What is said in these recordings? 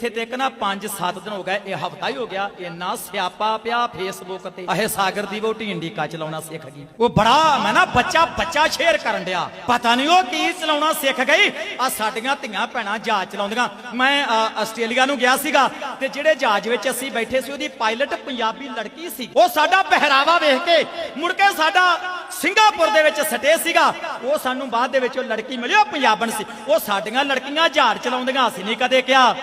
ਇੱਥੇ ਤੇ ਨਾ 5-7 ਦਿਨ ਹੋ ਗਏ, ਇਹ ਹਫਤਾ ਹੀ ਹੋ ਗਿਆ, ਇੰਨਾ ਸਿਆਪਾ ਪਿਆ ਫੇਸਬੁੱਕ ਤੇ। ਇਹ ਸਾਗਰ ਦੀ ਵੋਟੀ ਇੰਡੀਕਾ ਚਲਾਉਣਾ ਸਿੱਖ ਗਈ। ਉਹ ਬੜਾ, ਮੈਂ ਨਾ ਬੱਚਾ ਬੱਚਾ ਸ਼ੇਅਰ ਕਰਨ ਡਿਆ। ਪਤਾ ਨਹੀਂ ਉਹ ਕੀ ਚਲਾਉਣਾ ਸਿੱਖ ਗਈ। ਆ ਸਾਡੀਆਂ ਧੀਆਂ ਭੈਣਾਂ ਜਹਾਜ਼ ਚਲਾਉਂਦੀਆਂ। ਮੈਂ ਆਸਟ੍ਰੇਲੀਆ ਨੂੰ ਗਿਆ ਸੀਗਾ ਤੇ ਜਿਹੜੇ ਜਹਾਜ਼ ਵਿੱਚ ਅਸੀਂ ਬੈਠੇ ਸੀ, ਉਹਦੀ ਪਾਇਲਟ ਪੰਜਾਬੀ ਲੜਕੀ ਸੀ। ਉਹ ਸਾਡਾ ਪਹਿਰਾਵਾ ਵੇਖ ਕੇ ਮੁੜ ਕੇ ਸਾਡਾ ਸਿੰਗਾਪੁਰ ਦੇ ਵਿੱਚ ਸਟੇ ਸੀਗਾ। ਉਹ ਸਾਨੂੰ ਬਾਅਦ ਦੇ ਵਿੱਚ ਉਹ ਲੜਕੀ ਮਿਲੀ, ਉਹ ਪੰਜਾਬਣ ਸੀ। ਉਹ ਸਾਡੀਆਂ ਲੜਕੀਆਂ ਜਹਾਜ਼ ਚਲਾਉਂਦੀਆਂ, ਅਸੀਂ ਨਹੀਂ ਕਦੇ ਕਿਹਾ।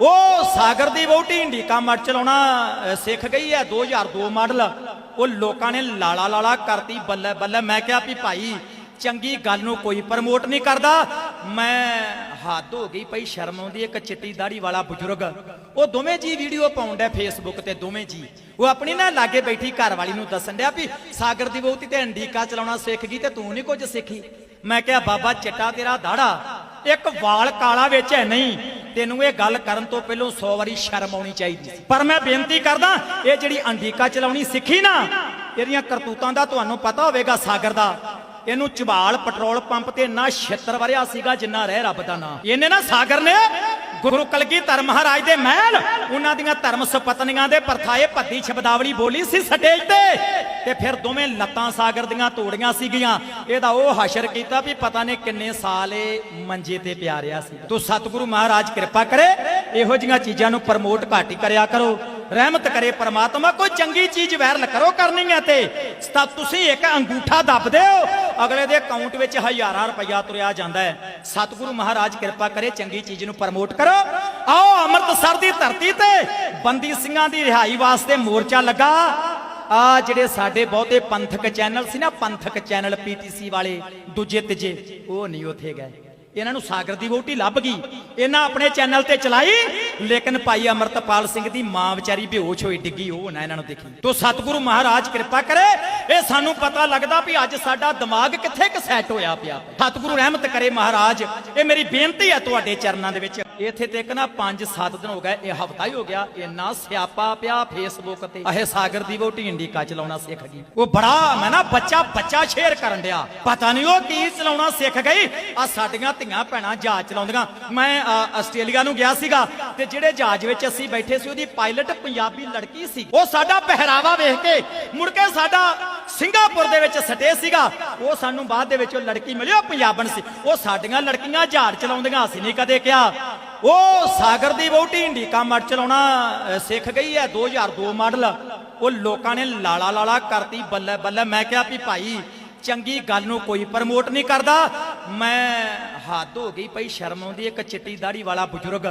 ਉਹ ਸਾਗਰ ਦੀ ਵੋਟੀ ਇੰਡੀਕਾ ਮੜ ਚਲਾਉਣਾ ਸਿੱਖ ਗਈ ਹੈ 2002 ਮਾਡਲ। ਉਹ ਲੋਕਾਂ ਨੇ ਲਾਲਾ ਲਾਲਾ ਕਰਤੀ, ਬੱਲੇ ਬੱਲੇ। ਮੈਂ ਕਿਹਾ ਵੀ ਭਾਈ, ਚੰਗੀ ਗੱਲ ਨੂੰ ਕੋਈ ਪ੍ਰਮੋਟ ਨਹੀਂ ਕਰਦਾ। ਮੈਂ ਹੱਦ ਹੋ ਗਈ ਪਈ, ਸ਼ਰਮ ਆਉਂਦੀ ਇੱਕ ਚਿੱਟੀ ਦਾੜੀ ਵਾਲਾ ਬਜ਼ੁਰਗ। ਉਹ ਦੋਵੇਂ ਜੀ ਵੀਡੀਓ ਪਾਉਂਦਾ ਫੇਸਬੁੱਕ ਤੇ, ਦੋਵੇਂ ਜੀ। ਉਹ ਆਪਣੀ ਨਾ ਲਾਗੇ ਬੈਠੀ ਘਰ ਵਾਲੀ ਨੂੰ ਦੱਸਣ ਡਿਆ ਵੀ ਸਾਗਰ ਦੀ ਵੋਟੀ ਤੇ ਇੰਡੀਕਾ ਚਲਾਉਣਾ ਸਿੱਖ ਗਈ ਤੇ ਤੂੰ ਨਹੀਂ ਕੁਝ ਸਿੱਖੀ। ਮੈਂ ਕਿਹਾ, ਬਾਬਾ, ਚਿੱਟਾ ਤੇਰਾ ਦਾੜਾ। ਇੱਕ ਵਾਲ ਕਾਲਾ ਵਿੱਚ ਹੈ ਨਹੀਂ। ਤੈਨੂੰ ਇਹ ਗੱਲ ਕਰਨ ਤੋਂ ਪਹਿਲਾਂ 100 ਵਾਰੀ ਸ਼ਰਮ ਆਉਣੀ ਚਾਹੀਦੀ ਪਰ ਮੈਂ ਬੇਨਤੀ ਕਰਦਾ, ਇਹ ਜਿਹੜੀ ਅੰਡੀਕਾ ਚਲਾਉਣੀ ਸਿੱਖੀ ਨਾ ਇਹਦੀਆਂ ਕਰਤੂਤਾਂ ਦਾ ਤੁਹਾਨੂੰ ਪਤਾ ਹੋਵੇਗਾ ਸਾਗਰ ਦਾ। ਇਹਨੂੰ ਚਬਾਲ ਪੈਟਰੋਲ ਪੰਪ ਤੇ ਨਾ ਛਿੱਤਰ ਵਰਿਆ ਸੀਗਾ ਜਿੰਨਾ ਰਹਿ ਰੱਬ ਦਾ ਨਾਂ। ਇਹਨੇ ਨਾ ਸਾਗਰ ਨੇ ਗੁਰੂ ਕਲਗੀਧਰ ਮਹਾਰਾਜ ਦੇ ਮਹਿਲ, ਉਹਨਾਂ ਦੀਆਂ ਧਰਮ ਸੁਪਤਨੀਆਂ ਦੇ ਪਰਥਾਏ ਭੱਦੀ ਸ਼ਬਦਾਵਲੀ ਬੋਲੀ ਸੀ ਸਟੇਜ ਤੇ। ਤੇ ਫਿਰ ਦੋਵੇਂ ਲੱਤਾਂ ਸਾਗਰ ਦੀਆਂ ਤੋੜੀਆਂ ਸੀਗੀਆਂ। ਇਹਦਾ ਉਹ ਹਸ਼ਰ ਕੀਤਾ ਵੀ ਪਤਾ ਨਹੀਂ ਕਿੰਨੇ ਸਾਲ ਇਹ ਮੰਜੇ ਤੇ ਪਿਆ ਰਿਹਾ ਸੀ। ਤੂੰ ਸਤਿਗੁਰੂ ਮਹਾਰਾਜ ਕਿਰਪਾ ਕਰੇ, ਇਹੋ ਜੀਆਂ ਚੀਜ਼ਾਂ ਨੂੰ ਪ੍ਰਮੋਟ ਘੱਟ ਹੀ ਕਰਿਆ ਕਰੋ। ਰਹਿਮਤ ਕਰੇ ਪਰਮਾਤਮਾ, ਕੋਈ ਚੰਗੀ ਚੀਜ਼ ਵਾਇਰਲ ਕਰੋ ਕਰਨੀ ਹੈ ਤੇ। ਤਾਂ ਤੁਸੀਂ ਇੱਕ ਅੰਗੂਠਾ ਦੱਬ ਦਿਓ ਅਗਲੇ ਦੇ ਅਕਾਊਂਟ ਵਿੱਚ ਹਜ਼ਾਰਾਂ ਰੁਪਇਆ ਤੁਰਿਆ ਜਾਂਦਾ ਹੈ। ਸਤਿਗੁਰੂ ਮਹਾਰਾਜ ਕਿਰਪਾ ਕਰੇ, ਚੰਗੀ ਚੀਜ਼ ਨੂੰ ਪ੍ਰਮੋਟ ਕਰੋ। ਆਓ, ਅੰਮ੍ਰਿਤਸਰ ਦੀ ਧਰਤੀ ਤੇ ਬੰਦੀ ਸਿੰਘਾਂ ਦੀ ਰਿਹਾਈ ਵਾਸਤੇ ਮੋਰਚਾ ਲੱਗਾ। ਆ ਜਿਹੜੇ ਸਾਡੇ ਬਹੁਤੇ ਪੰਥਕ ਚੈਨਲ ਸੀ ਨਾ, ਪੰਥਕ ਚੈਨਲ ਪੀਟੀਸੀ ਵਾਲੇ, ਦੂਜੇ ਤੀਜੇ, ਉਹ ਨਹੀਂ ਉੱਥੇ ਗਏ। ਇਹਨਾਂ ਨੂੰ ਸਾਗਰ ਦੀ ਵੋਟੀ ਲੱਭ ਗਈ। ਇਹਨਾਂ ਆਪਣੇ ਚੈਨਲ ਤੇ ਚਲਾਈ, ਲੇਕਿਨ ਭਾਈ ਅਮਰਤਪਾਲ ਸਿੰਘ ਦੀ ਮਾਂ ਵਿਚਾਰੀ ਬੇਹੋਸ਼ ਹੋਈ, ਡਿੱਗੀ, ਉਹ ਨਾ ਇਹਨਾਂ ਨੂੰ ਦੇਖੀ। ਤੋ ਸਤਿਗੁਰੂ ਮਹਾਰਾਜ ਕਿਰਪਾ ਕਰੇ ਇਹ ਸਾਨੂੰ ਪਤਾ ਲੱਗਦਾ ਵੀ ਅੱਜ ਸਾਡਾ ਦਿਮਾਗ ਕਿੱਥੇ ਕਿ ਸੈੱਟ ਹੋਇਆ ਪਿਆ। ਸਤਿਗੁਰੂ ਰਹਿਮਤ ਕਰੇ ਮਹਾਰਾਜ, ਇਹ ਮੇਰੀ ਬੇਨਤੀ ਹੈ ਤੁਹਾਡੇ ਚਰਨਾਂ ਦੇ ਵਿੱਚ। ਇੱਥੇ ਤੇ ਨਾ 5-7 ਦਿਨ ਹੋ ਗਏ, ਇਹ ਹਫਤਾ ਹੀ ਹੋ ਗਿਆ, ਇੰਨਾ ਸਿਆਪਾ ਪਿਆ ਫੇਸਬੁੱਕ ਤੇ। ਇਹ ਸਾਗਰ ਦੀ ਵੋਟੀ ਇੰਡੀਕਾ ਚਲਾਉਣਾ ਸਿੱਖ ਗਈ। ਉਹ ਬੜਾ, ਮੈਂ ਨਾ ਬੱਚਾ ਬੱਚਾ ਸ਼ੇਅਰ ਕਰਨ ਡਿਆ। ਪਤਾ ਨਹੀਂ ਉਹ ਕੀ ਚਲਾਉਣਾ ਸਿੱਖ ਗਈ। ਆ ਸਾਡੀਆਂ ਧੀਆਂ ਭੈਣਾਂ ਜਹਾਜ਼ ਚਲਾਉਂਦੀਆਂ। ਮੈਂ ਆਸਟ੍ਰੇਲੀਆ ਨੂੰ ਗਿਆ ਸੀਗਾ ਤੇ ਜਿਹੜੇ ਜਹਾਜ਼ ਵਿੱਚ ਅਸੀਂ ਬੈਠੇ ਸੀ, ਉਹਦੀ ਪਾਇਲਟ ਪੰਜਾਬੀ ਲੜਕੀ ਸੀ। ਉਹ ਸਾਡਾ ਪਹਿਰਾਵਾ ਵੇਖ ਕੇ ਮੁੜ ਕੇ ਸਾਡਾ ਸਿੰਗਾਪੁਰ ਦੇ ਵਿੱਚ ਸਟੇ ਸੀਗਾ। ਉਹ ਸਾਨੂੰ ਬਾਅਦ ਦੇ ਵਿੱਚ ਉਹ ਲੜਕੀ ਮਿਲੀ ਉਹ ਪੰਜਾਬਣ ਸੀ। ਉਹ ਸਾਡੀਆਂ ਲੜਕੀਆਂ ਝਾੜ ਚਲਾਉਂਦੀਆਂ, ਅਸੀਂ ਨਹੀਂ ਕਦੇ ਕਿਹਾ। ਉਹ ਸਾਗਰ ਦੀ ਬਹੁਟੀ ਇੰਡੀਕਾ ਮੜ ਚਲਾਉਣਾ ਸਿੱਖ ਗਈ ਹੈ 2002 ਮਾਡਲ। ਉਹ ਲੋਕਾਂ ਨੇ ਲਾਲਾ ਲਾਲਾ ਕਰਤੀ, ਬੱਲੇ ਬੱਲੇ। ਮੈਂ ਕਿਹਾ ਵੀ ਭਾਈ, ਚੰਗੀ ਗੱਲ ਨੂੰ ਕੋਈ ਪ੍ਰਮੋਟ ਨਹੀਂ ਕਰਦਾ। ਮੈਂ ਹੱਦ ਹੋ ਗਈ ਪਈ ਸ਼ਰਮ ਆਉਂਦੀ ਇੱਕ ਚਿੱਟੀ ਦਾੜੀ ਵਾਲਾ ਬਜ਼ੁਰਗ।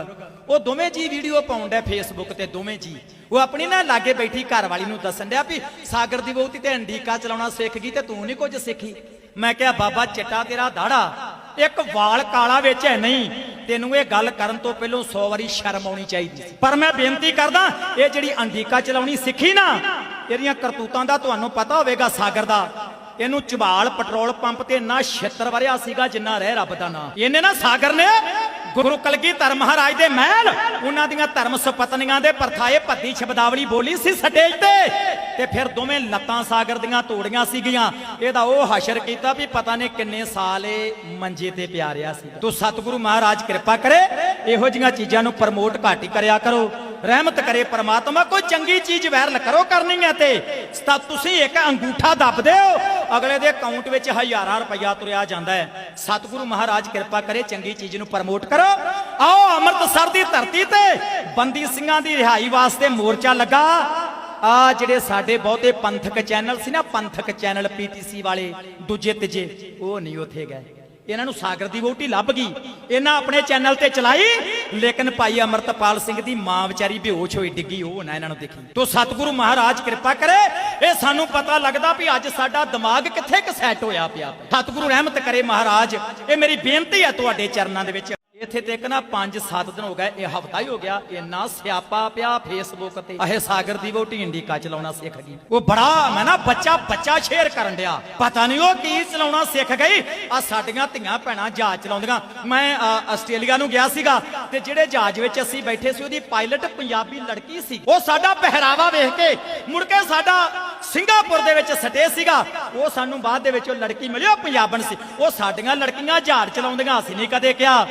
ਉਹ ਦੋਵੇਂ ਜੀ ਵੀਡੀਓ ਪਾਉਂਦਾ ਫੇਸਬੁੱਕ ਤੇ, ਦੋਵੇਂ ਜੀ। ਉਹ ਆਪਣੀ ਨਾ ਲਾਗੇ ਬੈਠੀ ਘਰ ਵਾਲੀ ਨੂੰ ਦੱਸਣ ਡਿਆ ਵੀ ਸਾਗਰ ਦੀ ਵੋਟੀ ਤੇ ਅੰਡੀਕਾ ਚਲਾਉਣਾ ਸਿੱਖ ਗਈ ਤੇ ਤੂੰ ਨਹੀਂ ਕੁਝ ਸਿੱਖੀ। ਮੈਂ ਕਿਹਾ, ਬਾਬਾ, ਚਿੱਟਾ ਤੇਰਾ ਦਾੜਾ। ਇੱਕ ਵਾਲ ਕਾਲਾ ਵਿੱਚ ਹੈ ਨਹੀਂ। ਤੈਨੂੰ ਇਹ ਗੱਲ ਕਰਨ ਤੋਂ ਪਹਿਲਾਂ 100 ਵਾਰੀ ਸ਼ਰਮ ਆਉਣੀ ਚਾਹੀਦੀ ਪਰ ਮੈਂ ਬੇਨਤੀ ਕਰਦਾ, ਇਹ ਜਿਹੜੀ ਅੰਡੀਕਾ ਚਲਾਉਣੀ ਸਿੱਖੀ ਨਾ, ਇਹਦੀਆਂ ਕਰਤੂਤਾਂ ਦਾ ਤੁਹਾਨੂੰ ਪਤਾ ਹੋਵੇਗਾ ਸਾਗਰ ਦਾ। ਇਹਨੂੰ ਚਬਾਲ ਪੈਟਰੋਲ ਪੰਪ ਤੇ ਨਾ ਛੇਤਰ ਵਰਿਆ ਸੀਗਾ ਜਿੰਨਾ ਰਹਿ ਰੱਬ ਦਾ ਨਾਂ। ਇਹਨੇ ਨਾ ਸਾਗਰ ਨੇ ਗੁਰੂ ਕਲਗੀਧਰ ਮਹਾਰਾਜ ਦੇ ਮਹਿਲ, ਉਹਨਾਂ ਦੀਆਂ ਧਰਮ ਸੁਪਤਨੀਆਂ ਦੇ ਪਰਥਾਏ ਭੱਦੀ ਸ਼ਬਦਾਵਲੀ ਬੋਲੀ ਸੀ ਸਟੇਜ ਤੇ। ਤੇ ਫਿਰ ਦੋਵੇਂ ਲੱਤਾਂ ਸਾਗਰ ਦੀਆਂ ਤੋੜੀਆਂ ਸੀਗੀਆਂ। ਇਹਦਾ ਉਹ ਹਸ਼ਰ ਕੀਤਾ ਵੀ ਪਤਾ ਨਹੀਂ ਕਿੰਨੇ ਸਾਲ ਇਹ ਮੰਜੇ ਤੇ ਪਿਆ ਰਿਹਾ ਸੀ। ਤੂੰ ਸਤਿਗੁਰੂ ਮਹਾਰਾਜ ਕਿਰਪਾ ਕਰੇ, ਇਹੋ ਜੀਆਂ ਚੀਜ਼ਾਂ ਨੂੰ ਪ੍ਰਮੋਟ ਘੱਟ ਹੀ ਕਰਿਆ ਕਰੋ। ਰਹਿਮਤ ਕਰੇ ਪ੍ਰਮਾਤਮਾ, ਕੋਈ ਚੰਗੀ ਚੀਜ਼ ਵਾਇਰਲ ਕਰੋ ਕਰਨੀ ਹੈ ਤੇ। ਤਾਂ ਤੁਸੀਂ ਇੱਕ ਅੰਗੂਠਾ ਦੱਬ ਦਿਓ। ਅਗਲੇ ਦੇ ਅਕਾਊਂਟ ਵਿੱਚ ਹਜ਼ਾਰਾਂ ਰੁਪਇਆ ਤੁਰਿਆ ਜਾਂਦਾ ਹੈ। ਸਤਿਗੁਰੂ ਮਹਾਰਾਜ ਕਿਰਪਾ ਕਰੇ, ਚੰਗੀ ਚੀਜ਼ ਨੂੰ ਪ੍ਰਮੋਟ ਕਰੋ। ਆਓ, ਅੰਮ੍ਰਿਤਸਰ ਦੀ ਧਰਤੀ ਤੇ ਬੰਦੀ ਸਿੰਘਾਂ ਦੀ ਰਿਹਾਈ ਵਾਸਤੇ ਮੋਰਚਾ ਲੱਗਾ। ਆ ਜਿਹੜੇ ਸਾਡੇ ਬਹੁਤੇ ਪੰਥਕ ਚੈਨਲ ਸੀ ਨਾ, ਪੰਥਕ ਚੈਨਲ ਪੀਟੀਸੀ ਵਾਲੇ, ਦੂਜੇ ਤੀਜੇ, ਉਹ ਨਹੀਂ ਉੱਥੇ ਗਏ। ਇਹਨਾਂ ਨੂੰ ਸਾਗਰ ਦੀ ਵੋਟੀ ਲੱਭ ਗਈ। ਇਹਨਾਂ ਆਪਣੇ ਚੈਨਲ ਤੇ ਚਲਾਈ। ਲੇਕਿਨ ਭਾਈ ਅਮਰਤਪਾਲ ਸਿੰਘ ਦੀ ਮਾਂ ਵਿਚਾਰੀ ਬੇਹੋਸ਼ ਹੋਈ, ਡਿੱਗੀ, ਉਹ ਨਾ ਇਹਨਾਂ ਨੂੰ ਦੇਖੀ। ਤੋ ਸਤਿਗੁਰੂ ਮਹਾਰਾਜ, ਕਿਰਪਾ ਕਰੇ। ਇਹ ਸਾਨੂੰ ਪਤਾ ਲੱਗਦਾ ਵੀ ਅੱਜ ਸਾਡਾ ਦਿਮਾਗ ਕਿੱਥੇ ਕਿ ਸੈੱਟ ਹੋਇਆ ਪਿਆ। ਸਤਿਗੁਰੂ ਰਹਿਮਤ ਕਰੇ ਮਹਾਰਾਜ। ਇਹ ਮੇਰੀ ਬੇਨਤੀ ਹੈ ਤੁਹਾਡੇ ਚਰਨਾਂ ਦੇ ਵਿੱਚ। ਇੱਥੇ ਤੇ ਨਾ 5-7 ਦਿਨ ਹੋ ਗਏ, ਇਹ ਹਫਤਾ ਹੀ ਹੋ ਗਿਆ ਇੰਨਾ ਸਿਆਪਾ ਪਿਆ ਫੇਸਬੁੱਕ ਤੇ। ਇਹ ਸਾਗਰ ਦੀ ਵੋਟੀ ਇੰਡੀਕਾ ਚਲਾਉਣਾ ਸਿੱਖ ਗਈ। ਉਹ ਬੜਾ, ਮੈਂ ਨਾ ਬੱਚਾ ਬੱਚਾ ਸ਼ੇਅਰ ਕਰਨ ਡਿਆ। ਪਤਾ ਨਹੀਂ ਉਹ ਕੀ ਚਲਾਉਣਾ ਸਿੱਖ ਗਈ। ਆ ਸਾਡੀਆਂ ਧੀਆਂ ਭੈਣਾਂ ਜਹਾਜ਼ ਚਲਾਉਂਦੀਆਂ। ਮੈਂ ਆਸਟ੍ਰੇਲੀਆ ਨੂੰ ਗਿਆ ਸੀਗਾ ਤੇ ਜਿਹੜੇ ਜਹਾਜ਼ ਵਿੱਚ ਅਸੀਂ ਬੈਠੇ ਸੀ, ਉਹਦੀ ਪਾਇਲਟ ਪੰਜਾਬੀ ਲੜਕੀ ਸੀ। ਉਹ ਸਾਡਾ ਪਹਿਰਾਵਾ ਵੇਖ ਕੇ ਮੁੜ ਕੇ ਸਾਡਾ ਸਿੰਗਾਪੁਰ ਦੇ ਵਿੱਚ ਸਟੇ ਸੀਗਾ। ਉਹ ਸਾਨੂੰ ਬਾਅਦ ਦੇ ਵਿੱਚ ਉਹ ਲੜਕੀ ਮਿਲੀ, ਉਹ ਪੰਜਾਬਣ ਸੀ। ਉਹ ਸਾਡੀਆਂ ਲੜਕੀਆਂ ਝਾੜ ਚਲਾਉਂਦੀਆਂ, ਅਸੀਂ ਨਹੀਂ ਕਦੇ ਕਿਹਾ।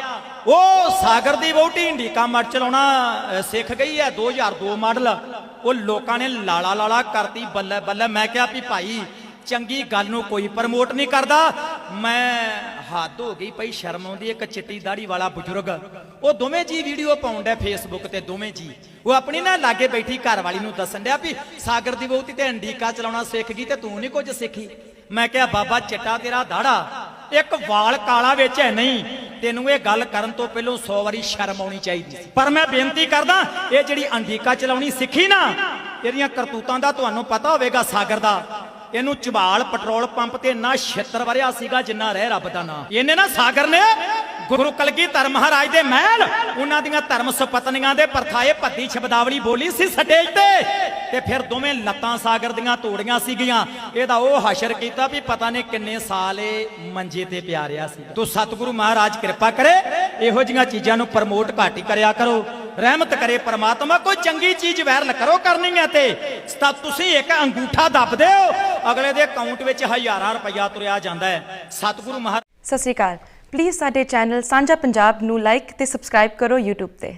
ਉਹ ਸਾਗਰ ਦੀ ਬਹੁਟੀ ਇੰਡੀਕਾ ਮੱਟ ਚਲਾਉਣਾ ਸਿੱਖ ਗਈ ਹੈ 2002 ਮਾਡਲ। ਉਹ ਲੋਕਾਂ ਨੇ ਲਾਲਾ ਲਾਲਾ ਕਰਤੀ, ਬੱਲੇ ਬੱਲੇ। ਮੈਂ ਕਿਹਾ ਵੀ ਭਾਈ, ਚੰਗੀ ਗੱਲ ਨੂੰ ਕੋਈ ਪ੍ਰਮੋਟ ਨਹੀਂ ਕਰਦਾ। ਮੈਂ ਹੱਦ ਹੋ ਗਈ ਪਈ ਸ਼ਰਮ ਆਉਂਦੀ, ਇੱਕ ਚਿੱਟੀ ਦਾੜੀ ਵਾਲਾ ਬਜ਼ੁਰਗ। ਉਹ ਦੋਵੇਂ ਜੀ ਵੀਡੀਓ ਪਾਉਣ ਫੇਸਬੁੱਕ ਤੇ, ਦੋਵੇਂ ਜੀ। ਉਹ ਆਪਣੀ ਨਾ ਲਾਗੇ ਬੈਠੀ ਘਰ ਵਾਲੀ ਨੂੰ ਦੱਸਣ ਡਿਆ ਵੀ ਸਾਗਰ ਦੀ ਬਹੁਤੀ ਤੇ ਅੰਡੀਕਾ ਚਲਾਉਣਾ ਸਿੱਖ ਗਈ ਤੇ ਤੂੰ ਨਹੀਂ ਕੁਝ ਸਿੱਖੀ। ਮੈਂ ਕਿਹਾ, ਬਾਬਾ, ਚਿੱਟਾ ਤੇਰਾ ਦਾੜਾ। ਇੱਕ ਵਾਲ ਕਾਲਾ ਵਿੱਚ ਹੈ ਨਹੀਂ। ਤੈਨੂੰ ਇਹ ਗੱਲ ਕਰਨ ਤੋਂ ਪਹਿਲਾਂ 100 ਵਾਰੀ ਸ਼ਰਮ ਆਉਣੀ ਚਾਹੀਦੀ ਸੀ। ਪਰ ਮੈਂ ਬੇਨਤੀ ਕਰਦਾ, ਇਹ ਜਿਹੜੀ ਅੰਡੀਕਾ ਚਲਾਉਣੀ ਸਿੱਖੀ ਨਾ, ਇਹਦੀਆਂ ਕਰਤੂਤਾਂ ਦਾ ਤੁਹਾਨੂੰ ਪਤਾ ਹੋਵੇਗਾ ਸਾਗਰ ਦਾ। ਇਹਨੂੰ ਚਬਾਲ ਪੈਟਰੋਲ ਪੰਪ ਤੇ ਇੰਨਾ ਛਿੱਤਰ ਵਰਿਆ ਸੀਗਾ ਜਿੰਨਾ ਰਹਿ ਰੱਬ ਦਾ ਨਾਂ। ਇਹਨੇ ਨਾ ਸਾਗਰ ਨੇ ਗੁਰੂ ਕਲਗੀਧਰ ਮਹਾਰਾਜ ਦੇ ਮਹਿਲ, ਉਹਨਾਂ ਦੀਆਂ ਧਰਮ ਸੁਪਤਨੀਆਂ ਦੇ ਪਰਥਾਏ ਭੱਦੀ ਸ਼ਬਦਾਵਲੀ ਬੋਲੀ ਸੀ ਸਟੇਜ ਤੇ। ਤੇ ਫਿਰ ਦੋਵੇਂ ਲੱਤਾਂ ਸਾਗਰ ਦੀਆਂ ਤੋੜੀਆਂ ਸੀਗੀਆਂ। ਇਹਦਾ ਉਹ ਹਸ਼ਰ ਕੀਤਾ ਵੀ ਪਤਾ ਨਹੀਂ ਕਿੰਨੇ ਸਾਲ ਇਹ ਮੰਜੇ ਤੇ ਪਿਆ ਰਿਹਾ ਸੀ। ਤੋ ਸਤਿਗੁਰੂ ਮਹਾਰਾਜ ਕਿਰਪਾ ਕਰੇ, ਇਹੋ ਜੀਆਂ ਚੀਜ਼ਾਂ ਨੂੰ ਪ੍ਰਮੋਟ ਘੱਟ ਹੀ ਕਰਿਆ ਕਰੋ। ਰਹਿਮਤ ਕਰੇ ਪਰਮਾਤਮਾ, ਕੋਈ ਚੰਗੀ ਚੀਜ਼ ਵੈਰਲ ਕਰੋ ਕਰਨੀ ਹੈ ਤੇ। ਤਾਂ ਤੁਸੀਂ ਇੱਕ ਅੰਗੂਠਾ ਦੱਬ ਦਿਓ ਅਗਲੇ ਦੇ ਅਕਾਊਂਟ ਵਿੱਚ ਹਜ਼ਾਰਾਂ ਰੁਪਇਆ ਤੁਰਿਆ ਜਾਂਦਾ ਹੈ। ਸਤਿਗੁਰੂ ਮਹਾਰਾਜ। ਸਤਿ ਸ਼੍ਰੀ ਅਕਾਲ। ਪਲੀਜ਼ ਸਾਡੇ ਚੈਨਲ ਸਾਂਝਾ ਪੰਜਾਬ ਨੂੰ ਲਾਈਕ ਤੇ ਸਬਸਕ੍ਰਾਈਬ ਕਰੋ YouTube ਤੇ।